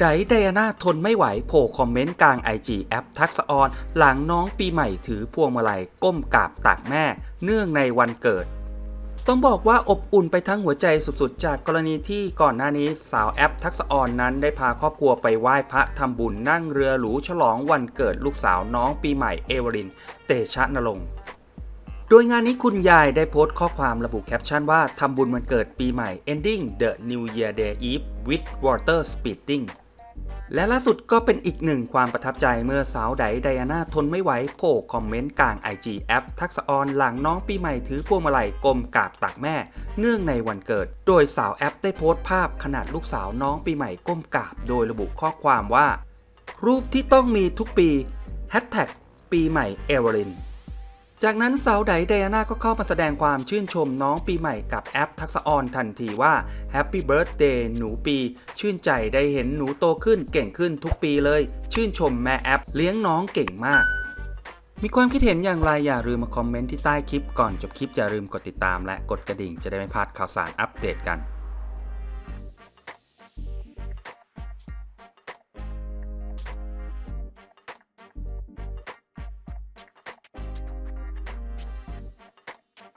ไดไดอาน่าทนไม่ไหวโผล่คอมเมนต์กลาง IG แอปทักษออนหลังน้องปีใหม่ถือพวงมาลัยก้มกราบตักแม่ เนื่องในวันเกิด ต้องบอกว่าอบอุ่นไปทั้งหัวใจสุดๆ จากกรณีที่ก่อนหน้านี้สาวแอปทักษออนนั้นได้พาครอบครัวไปไหว้พระทำบุญนั่งเรือหรูฉลองวันเกิดลูกสาวน้องปีใหม่เอเวริน เตชะนรงค์โดยงานนี้คุณยายได้โพสต์ข้อความระบุแคปชั่นว่าทำบุญวันเกิดปีใหม่ ending the new year day eve with water speeding และล่าสุดก็เป็นอีกหนึ่งความประทับใจเมื่อสาวไดไดอาน่าทนไม่ไหวโผล่คอมเมนต์กลาง IG แอปทักษออนหลังน้องปีใหม่ถือพวงมาลัยกลมกราบตักแม่ เนื่องในวันเกิด โดยสาวแอปได้โพสต์ภาพขนาดลูกสาวน้องปีใหม่ก้มกราบ โดยระบุข้อความว่า รูปที่ต้องมีทุกปีแฮชแท็กปีใหม่เอเวอริน จากนั้นสาวไดไดอาน่าก็เข้ามาแสดงความชื่นชมน้องปีใหม่กับแอปทักษะออนทันทีว่า Happy Birthday หนูปี ชื่นใจได้เห็นหนูโตขึ้นเก่งขึ้นทุกปีเลย ชื่นชมแม่แอปเลี้ยงน้องเก่งมาก มีความคิดเห็นอย่างไรอย่าลืมมาคอมเมนต์ที่ใต้คลิปก่อนจบคลิปอย่าลืมกดติดตามและกดกระดิ่งจะได้ไม่พลาดข่าวสารอัปเดตกัน